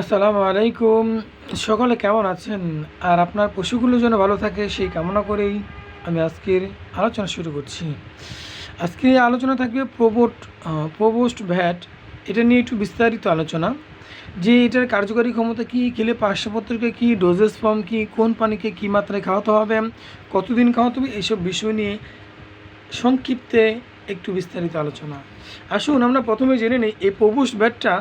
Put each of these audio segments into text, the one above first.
আসসালামু আলাইকুম। সকলে কেমন আছেন? আর আপনার পশুগুলো যেন ভালো থাকে, সেই কামনা করেই আমি আজকের আলোচনা শুরু করছি। আজকে আলোচনা থাকবে প্রবোট প্রবোস্ট ভ্যাট। এটা নিয়ে একটু বিস্তারিত আলোচনা। যে এটার কার্যকারী ক্ষমতা কী, খেলে পার্শ্বপত্রকে কী ডোজেস ফর্ম কী, কোন পানিকে কী মাত্রায় খাওয়াতে হবে, কতদিন খাওয়াতে হবে এইসব বিষয় নিয়ে সংক্ষিপ্তে একটু বিস্তারিত আলোচনা। আসুন আমরা প্রথমে জেনে নিই, এই প্রবোস্ট ভ্যাটটা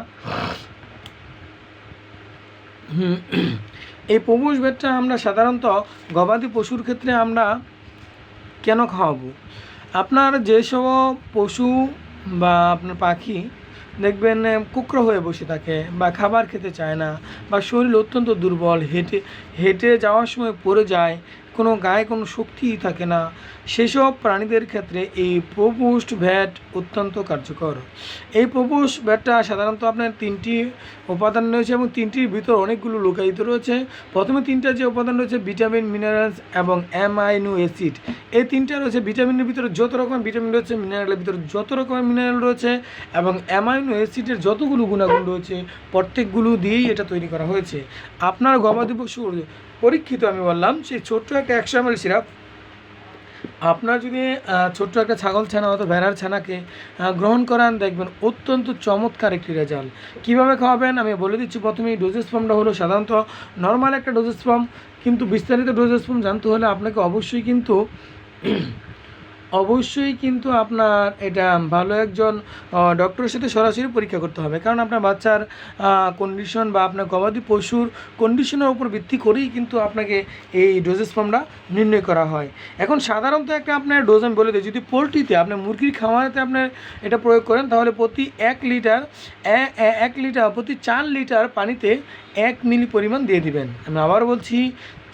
এই পৌষ ভেটটা আমরা সাধারণত গবাদি পশুর ক্ষেত্রে আমরা কেন খাওয়াবো? আপনার যেসব পশু বা আপনার পাখি দেখবেন এ, কুকড়ো হয়ে বসে থাকে বা খাবার খেতে চায় না বা শরীর অত্যন্ত দুর্বল হেঁটে হেঁটে যাওয়ার সময় পড়ে যায় কোনো গায়ে কোনো শক্তিই থাকে না। সেসব প্রাণীদের ক্ষেত্রে এই প্রপুষ্ট ভ্যাট অত্যন্ত কার্যকর। এই প্রপুষ ভ্যাটটা সাধারণত আপনার তিনটি উপাদান রয়েছে এবং তিনটির ভিতর অনেকগুলো লুকায়িত রয়েছে। প্রথমে তিনটা যে উপাদান রয়েছে ভিটামিন মিনারেলস এবং অ্যামাইনো অ্যাসিড। এই তিনটা রয়েছে ভিটামিনের ভিতরে যত রকম ভিটামিন রয়েছে মিনারেলের ভিতরে যত রকমের মিনারেল রয়েছে এবং অ্যামাইনো অ্যাসিডের যতগুলো গুণাগুণ রয়েছে, প্রত্যেকগুলো দিয়েই এটা তৈরি করা হয়েছে। আপনার গবাদি পশুর পরীক্ষিত, আমি বললাম, সেই ছোট্ট একটা একশো সিরাপ। আপনার যদি ছোট্ট একটা ছাগল ছানা অথবা ভেড়ার ছানাকে গ্রহণ করান, দেখবেন অত্যন্ত চমৎকার একটি রেজাল্ট। কীভাবে খাওয়াবেন, আমি বলে দিচ্ছি, প্রথমে এই ডোজেস ফর্মটা হলো সাধারণত নর্মাল একটা ডোজেস ফর্ম কিন্তু বিস্তারিত ডোজেস ফর্ম জানতে হলে আপনাকে অবশ্যই কিন্তু অবশ্যই কিন্তু আপনার এটা ভালো একজন ডক্টরের সাথে সরাসরি পরীক্ষা করতে হবে। কারণ আপনার বাচ্চার কন্ডিশন বা আপনার গবাদি পশুর কন্ডিশনের উপর ভিত্তি করেই কিন্তু আপনাকে এই ডোজেস ফর্মটা নির্ণয় করা হয়। এখন সাধারণত একটা আপনার ডোজ আমি বলে দিই, যদি পোলট্রিতে আপনার মুরগির খামারেতে আপনার এটা প্রয়োগ করেন, তাহলে প্রতি এক লিটার এক লিটার, প্রতি চার লিটার পানিতে এক মিলি পরিমাণ দিয়ে দিবেন। আমি আবার বলছি,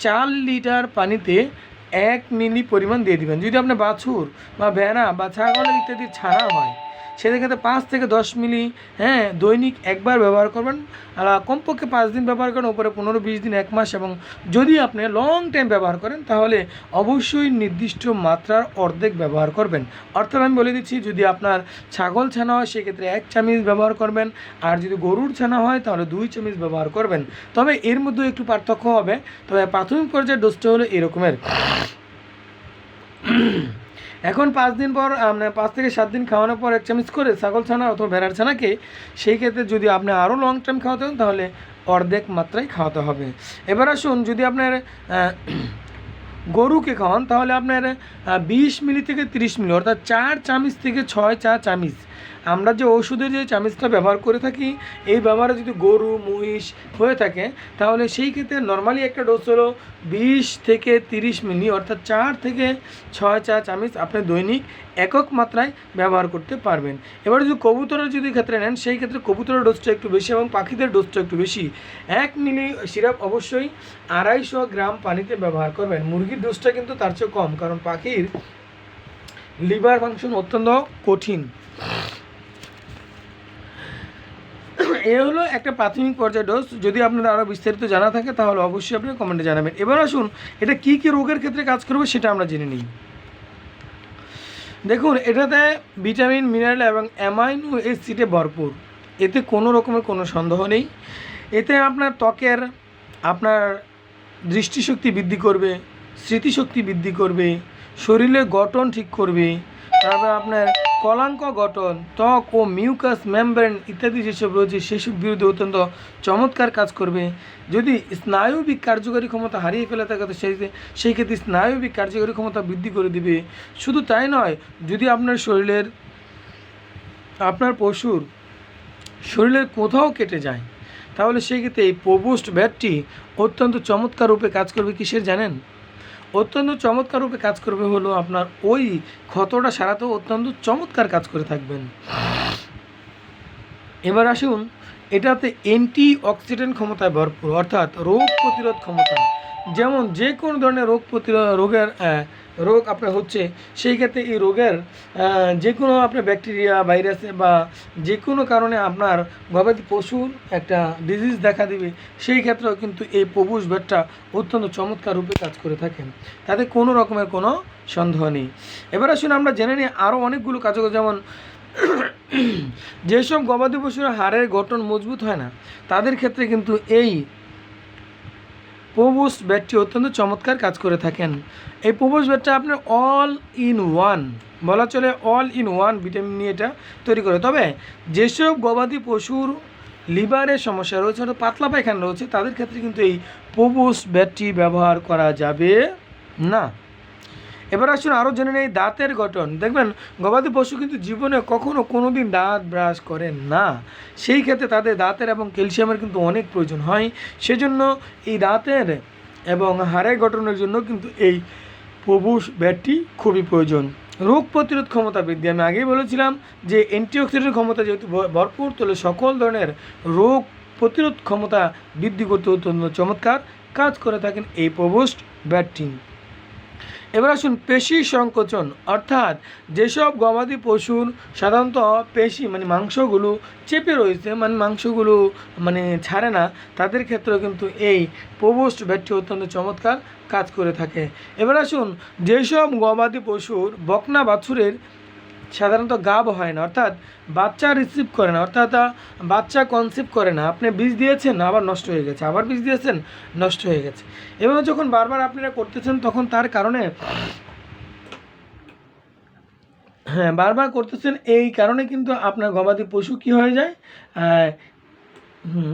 চার লিটার পানিতে এক মিলি পরিমাণ দিয়ে দিবেন। যদি আপনার বাছুর বা ভেড়া বা ছাগল ইত্যাদি ছাড়া হয় সেক্ষেত্রে পাঁচ থেকে দশ মিলি হ্যাঁ দৈনিক একবার ব্যবহার করবেন। কমপক্ষে পাঁচ দিন ব্যবহার করেন, উপরে পনেরো বিশ দিন এক মাস। এবং যদি আপনি লং টাইম ব্যবহার করেন, তাহলে অবশ্যই নির্দিষ্ট মাত্রার অর্ধেক ব্যবহার করবেন। অর্থাৎ আমি বলে দিচ্ছি, যদি আপনার ছাগল ছানা হয়, সেক্ষেত্রে এক চামচ ব্যবহার করবেন। আর যদি গরুর ছানা হয়, তাহলে দুই চামচ ব্যবহার করবেন। তবে এর মধ্যে একটু পার্থক্য হবে। তবে প্রাথমিক পর্যায়ে ডোজটা হলো এরকমের। এখন পাঁচ দিন পর মানে পাঁচ থেকে সাত দিন খাওয়ানোর পর এক চামচ করে ছাগল ছানা অথবা ভেড়ার ছানাকে, সেই ক্ষেত্রে যদি আপনি আরও লং টার্ম খাওয়াতে হন তাহলে অর্ধেক মাত্রায় খাওয়াতে হবে। এবার আসুন, যদি আপনার গরুকে খাওয়ান, তাহলে আপনার বিশ মিলি থেকে তিরিশ মিলি, অর্থাৎ চার চামিজ থেকে ছয় চা চামচ। আমরা যে ওষুধের যে চামচটা ব্যবহার করে থাকি, এই ব্যবহারে যদি গরু, মহিষ হয়ে থাকে, তাহলে সেই ক্ষেত্রে নর্মালি একটা ডোজ হলো বিশ থেকে তিরিশ মিলি, অর্থাৎ চার থেকে ছয় চা চামচ আপনি দৈনিক একক মাত্রায় ব্যবহার করতে পারবেন। এবার যদি কবুতরের যদি ক্ষেত্রে নেন, সেই ক্ষেত্রে কবুতরের ডোজটা একটু বেশি এবং পাখিদের ডোজটা একটু বেশি। এক মিলি সিরাপ অবশ্যই আড়াইশো গ্রাম পানিতে ব্যবহার করবেন। মুরগির ডোজটা কিন্তু তার চেয়ে কম, কারণ পাখির লিভার ফাংশন অত্যন্ত কঠিন। এ হলো একটা প্রাথমিক পর্যায়ে ডোজ যদি আপনাদের আরও বিস্তারিত জানা থাকে, তাহলে অবশ্যই আপনি কমেন্টে জানাবেন। এবার আসুন, এটা কী কী রোগের ক্ষেত্রে কাজ করবে সেটা আমরা জেনে নিই। দেখুন, এটাতে ভিটামিন, মিনারেল এবং অ্যামাইনো অ্যাসিডে ভরপুর। এতে কোনো রকমের কোনো সন্দেহ নেই। এতে আপনার ত্বকের আপনার দৃষ্টিশক্তি বৃদ্ধি করবে, স্মৃতিশক্তি বৃদ্ধি করবে, শরীরের গঠন ঠিক করবে, তারপর আপনার কলাঙ্ক গঠন, ত্বক ও মিউকাস মেমব্রেন ইত্যাদি যেসব রয়েছে সেসব বিরুদ্ধে অত্যন্ত চমৎকার কাজ করবে। যদি স্নায়ুবিক কার্যকরী ক্ষমতা হারিয়ে ফেলে থাকে, তো সেই সেই ক্ষেত্রে স্নায়বিক কার্যকরী ক্ষমতা বৃদ্ধি করে দিবে। শুধু তাই নয়, যদি আপনার শরীরের, আপনার পশুর শরীরের কোথাও কেটে যায়, তাহলে সেই ক্ষেত্রে এই প্রবোস্ট ব্যাটটি অত্যন্ত চমৎকার রূপে কাজ করবে। কিসের জানেন? অত্যন্ত চমৎকার রূপে কাজ করবে হলো আপনার ওই ক্ষতটা সারাতেও অত্যন্ত চমৎকার কাজ করে থাকবেন। এবার আসুন, এটাতে অ্যান্টি অক্সিডেন্ট ক্ষমতায় ভরপুর, অর্থাৎ রোগ প্রতিরোধ ক্ষমতা। যেমন যে কোনো ধরনের রোগ প্রতিরোধ, রোগের রোগ আপনার হচ্ছে, সেই ক্ষেত্রে এই রোগের যে কোনো আপনার ব্যাকটেরিয়া ভাইরাসে বা যে কোনো কারণে আপনার গবাদি পশুর একটা ডিজিজ দেখা দিবে, সেই ক্ষেত্রেও কিন্তু এই প্রবুষ ব্যাটটা অত্যন্ত চমৎকার রূপে কাজ করে থাকেন তাতে কোনো রকমের কোনো সন্দেহ নেই। এবার আসুন আমরা জেনে নিই আরও অনেকগুলো কার্যকর যেমন যেসব গবাদি পশুর হাড়ের গঠন মজবুত হয় না, তাদের ক্ষেত্রে কিন্তু এই প্রোবোস ব্যাটটি অত্যন্ত চমৎকার কাজ করে থাকেন। এই পোবুস ব্যাটটা আপনার অল ইন ওয়ান বলা চলে অল ইন ওয়ান ভিটামিন নিয়ে এটা তৈরি করে। তবে যেসব গবাদি পশুর লিভারের সমস্যা রয়েছে অর্থাৎ পাতলা পায়খানা রয়েছে, তাদের ক্ষেত্রে কিন্তু এই পোবুস ব্যাটটি ব্যবহার করা যাবে না। এবার আসুন আরও জেনে নেই দাঁতের গঠন। দেখবেন, গবাদি পশু কিন্তু জীবনে কখনো কোনো দিন দাঁত ব্রাশ করে না। সেই ক্ষেত্রে তাদের দাঁতের এবং ক্যালসিয়ামের কিন্তু অনেক প্রয়োজন হয়। সেজন্য এই দাঁতের এবং হাড়ের গঠনের জন্য কিন্তু এই প্রবুষ ব্যাটটি খুবই প্রয়োজন। রোগ প্রতিরোধ ক্ষমতা বৃদ্ধি। আমি আগেই বলেছিলাম যে অ্যান্টিঅক্সিডেন্ট ক্ষমতা যেহেতু ভরপুর তোলে সকল ধরনের রোগ প্রতিরোধ ক্ষমতা বৃদ্ধি করতে অত্যন্ত চমৎকার কাজ করে থাকেন এই প্রবোস্ট ব্যাটটি এবার আসুন পেশি সংকোচন, অর্থাৎ যেসব গবাদি পশুর সাধারণত পেশি মানে মাংসগুলো চেপে রয়েছে মানে মাংসগুলো মানে ছাড়ে না, তাদের ক্ষেত্রেও কিন্তু এই প্রবোস্ট ব্যাটটি অত্যন্ত চমৎকার কাজ করে থাকে। এবার আসুন যেসব গবাদি পশুর বকনা বাছুরের সাধারণত গাব হয় না, অর্থাৎ বাচ্চা রিসিভ করে না, অর্থাৎ বাচ্চা কনসিভ করে না। আপনি বীজ দিয়েছেন, আবার নষ্ট হয়ে গেছে, আবার বীজ দিয়েছেন, নষ্ট হয়ে গেছে। এভাবে যখন বারবার আপনারা করতেছেন, তখন তার কারণে হ্যাঁ বারবার করতেছেন, এই কারণে কিন্তু আপনার গবাদি পশু কি হয়ে যায়? হুম,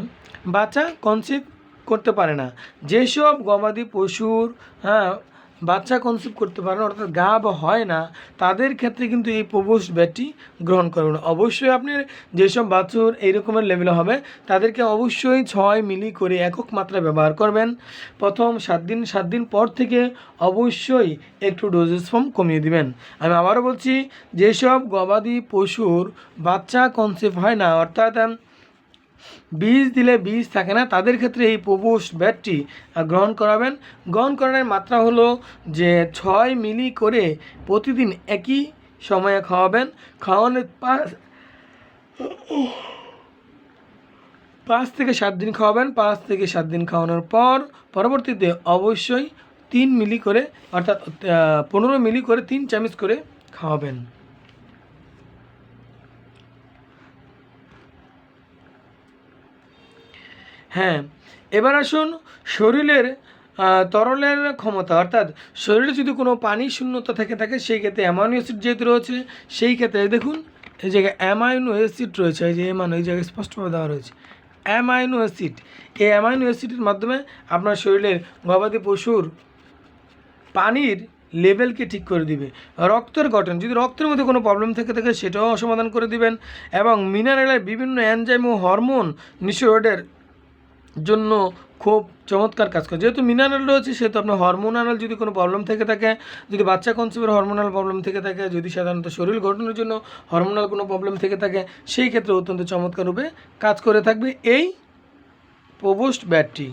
বাচ্চা কনসিভ করতে পারে না। যেসব গবাদি পশুর হ্যাঁ বাচ্চা কনসিভ করতে পারে না, অর্থাৎ গাব হয় না, তাদের ক্ষেত্রে কিন্তু এই প্রবোস ব্যাটটি গ্রহণ করবেন অবশ্যই আপনার যেসব বাছুর এই রকমের লেভেলে হবে, তাদেরকে অবশ্যই ছয় মিলি করে একক মাত্রা ব্যবহার করবেন। প্রথম সাত দিন সাত দিন পর থেকে অবশ্যই একটু ডোজেস ফর্ম কমিয়ে দিবেন। আমি আবারও বলছি, যেসব গবাদি পশুর বাচ্চা কনসেপ্ট হয় না, অর্থাৎ বীজ দিলে বীজ থাকে না, তাদের ক্ষেত্রে এই প্রবোস ব্যাটটি গ্রহণ করাবেন। গ্রহণ করানোর মাত্রা হলো যে ছয় মিলি করে প্রতিদিন একই সময়ে খাওয়াবেন। খাওয়ানোর পাঁচ পাঁচ থেকে সাত দিন খাওয়াবেন। পাঁচ থেকে সাত দিন খাওয়ানোর পর পরবর্তীতে অবশ্যই তিন মিলি করে, অর্থাৎ পনেরো মিলি করে তিন চামচ করে খাওয়াবেন। হ্যাঁ এবার আসুন শরীরের তরলের ক্ষমতা। অর্থাৎ শরীরে যদি কোনো পানি শূন্যতা থেকে থাকে, সেই ক্ষেত্রে অ্যামাইনো অ্যাসিড যেহেতু রয়েছে, সেই ক্ষেত্রে দেখুন, এই জায়গায় অ্যামাইনো অ্যাসিড রয়েছে, এই যে এমানো এই জায়গায় স্পষ্টভাবে দেওয়া রয়েছে। অ্যামাইনো অ্যাসিড, এই অ্যামাইনো অ্যাসিডের মাধ্যমে আপনার শরীরের গবাদি পশুর পানির লেভেলকে ঠিক করে দিবে। রক্তের গঠন, যদি রক্তের মধ্যে কোনো প্রবলেম থেকে থাকে, সেটাও সমাধান করে দিবেন এবং মিনারেলের বিভিন্ন এনজাইম ও হরমোন নিঃসরণের জন্য খুব চমৎকার কাজ করে। যেহেতু মিনারেল রয়েছে, সেহেতু আপনার হরমোনাল যদি কোনো প্রবলেম থেকে থাকে, যদি বাচ্চা কনসিভের হরমোনাল প্রবলেম থেকে থাকে, যদি সাধারণত শরীর গঠনের জন্য হরমোনাল কোনো প্রবলেম থেকে থাকে, সেই ক্ষেত্রে অত্যন্ত চমৎকার রূপে কাজ করে থাকবে এই প্রবোস্ট ব্যাটটি।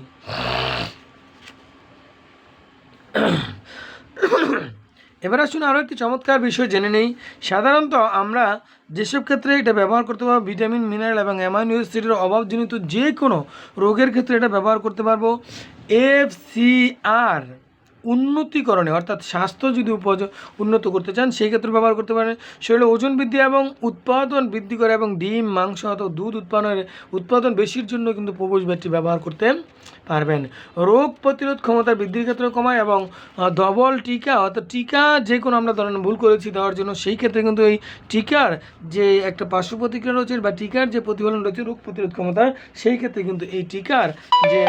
এবার আসুন আরও একটি চমৎকার বিষয় জেনে নেই। সাধারণত আমরা যেসব ক্ষেত্রে এটা ব্যবহার করতে পারব, ভিটামিন, মিনারেল এবং অ্যামাইনো অ্যাসিডের অভাবজনিত যে কোনো রোগের ক্ষেত্রে এটা ব্যবহার করতে পারব। এফ সি আর উন্নতিকরণে, অর্থাৎ স্বাস্থ্য যদি উপজ, উন্নত করতে চান, সেই ক্ষেত্রে ব্যবহার করতে পারেন। শরীরে ওজন বৃদ্ধি এবং উৎপাদন বৃদ্ধি করে এবং ডিম, মাংস অথবা দুধ উৎপাদনের, উৎপাদন বেশির জন্য কিন্তু প্রবোজ ব্যাটটি ব্যবহার করতে পারবেন। রোগ প্রতিরোধ ক্ষমতা বৃদ্ধির ক্ষেত্রে কমায় এবং ডবল টিকা, অর্থাৎ টিকা যে কোনো আমরা ধরেন ভুল করেছি দেওয়ার জন্য, সেই ক্ষেত্রে কিন্তু এই টিকার যে একটা পার্শ্ব প্রতিক্রিয়া রয়েছে বা টিকার যে প্রতিফলন রয়েছে রোগ প্রতিরোধ ক্ষমতা সেই ক্ষেত্রে কিন্তু এই টিকার যে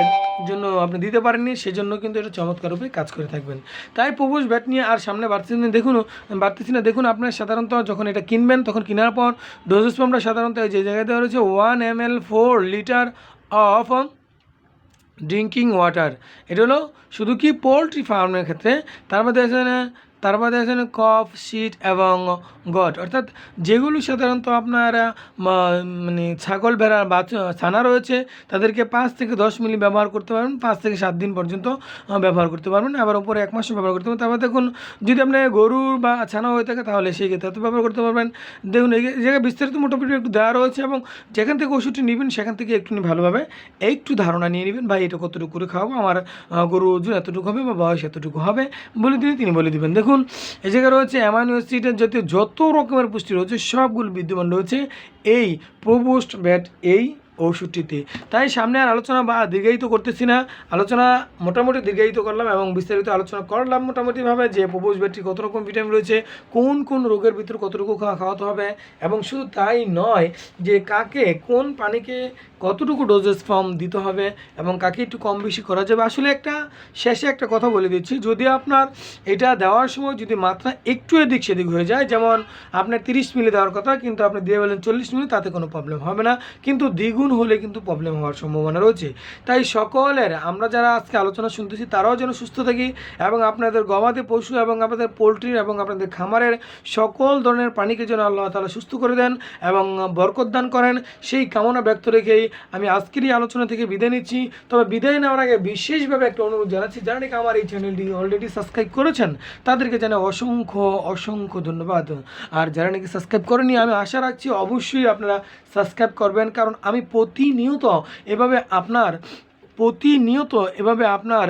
জন্য আপনি দিতে পারেননি, সেজন্য কিন্তু এটা চমৎকার রূপে কাজ করে থাকবেন। তাই প্রবোজ ব্যাট নিয়ে আর সামনে বাড়তেছি না দেখুন বাড়তেছি না দেখুন আপনার সাধারণত যখন এটা কিনবেন, তখন কেনার পর ডোজেস পাম্পটা সাধারণত যে জায়গায় দেওয়া রয়েছে one M L four litre of drinking water এটা হলো শুধু কি পোলট্রি ফার্মের ক্ষেত্রে, তার মধ্যে না তার মধ্যে কফ শিট এবং গট অর্থাৎ যেগুলো সাধারণত আপনার মানে ছাগল ভেড়া বা ছানা রয়েছে, তাদেরকে পাঁচ থেকে দশ মিলি ব্যবহার করতে পারবেন, পাঁচ থেকে সাত দিন পর্যন্ত ব্যবহার করতে পারবেন। আবার উপরে এক মাসও ব্যবহার করতে পারবেন। তারপর দেখুন, যদি আপনার গরু বা ছানা হয়ে থাকে, তাহলে সেই ক্ষেত্রে ব্যবহার করতে পারবেন। দেখুন, এই জায়গায় বিস্তারিত মোটামুটি একটু দেওয়া রয়েছে এবং যেখান থেকে ওষুধটি নেবেন, সেখান থেকে একটু ভালোভাবে একটু ধারণা নিয়ে নেবেন, ভাই, এটা কতটুকু করে খাওয়াবো? আমার গরু ওজন এতটুকু হবে বা বয়স এতটুকু হবে? বলে দিলে তিনি বলে দিবেন। দেখুন দেখুন, এই জায়গায় রয়েছে অ্যামাইনো অ্যাসিডের জাতীয় যত রকমের পুষ্টি রয়েছে, সবগুলো বিদ্যমান রয়েছে। এই প্রোবোস্ট ব্যাট, এই ওষুধটিতে তাই সামনে আর আলোচনা বা দীর্ঘায়িত করতেছি না। আলোচনা মোটামুটি দীর্ঘায়িত করলাম এবং বিস্তারিত আলোচনা করলাম মোটামুটিভাবে যে প্রবোজ ব্যাটটি কত রকম ভিটামিন রয়েছে, কোন কোন রোগের ভিতরে কতটুকু খাওয়া খাওয়াতে হবে এবং শুধু তাই নয় যে কাকে কোন পানিকে কতটুকু ডোজেস ফর্ম দিতে হবে এবং কাকে একটু কম বেশি করা যাবে। আসলে একটা শেষে একটা কথা বলে দিচ্ছি, যদি আপনার এটা দেওয়ার সময় যদি মাত্রা একটু এদিক সেদিক হয়ে যায়, যেমন আপনার তিরিশ মিলি দেওয়ার কথা, কিন্তু আপনি দিয়ে বলেন চল্লিশ মিলি, তাতে কোনো প্রবলেম হবে না। কিন্তু দ্বিগুণ হলে কিন্তু প্রবলেম হওয়ার সম্ভাবনা রয়েছে। তাই সকলের, আমরা যারা আজকে আলোচনা শুনতেছি, তারাও যেন সুস্থ থাকি এবং আপনাদের গবাদি পশু এবং আপনাদের পোলট্রির এবং আপনাদের খামারের সকল ধরনের প্রাণীকে যেন আল্লাহ তালা সুস্থ করে দেন এবং বরকত দান করেন, সেই কামনা ব্যক্ত রেখেই আমি আজকের এই আলোচনা থেকে বিদায় নিচ্ছি। তবে বিদায় নেওয়ার আগে বিশেষভাবে একটা অনুরোধ জানাচ্ছি, যারা নাকি আমার এই চ্যানেলটি অলরেডি সাবস্ক্রাইব করেছেন, তাদেরকে জানাই অসংখ্য অসংখ্য ধন্যবাদ। আর যারা নাকি সাবস্ক্রাইব করেনি আমি আশা রাখছি অবশ্যই আপনারা সাবস্ক্রাইব করবেন, কারণ আমি প্রতিনিয়ত এভাবে আপনার, প্রতিনিয়ত এভাবে আপনার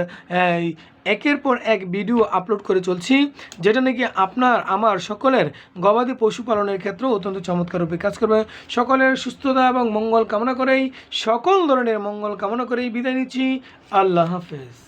একের পর এক ভিডিও আপলোড করে চলছি, যেটা নাকি আপনার, আমার সকলের গবাদি পশুপালনের ক্ষেত্রে অত্যন্ত চমৎকার রূপে কাজ করবে। সকলের সুস্থতা এবং মঙ্গল কামনা করেই, সকল ধরনের মঙ্গল কামনা করেই বিদায় নিচ্ছি। আল্লাহ হাফেজ।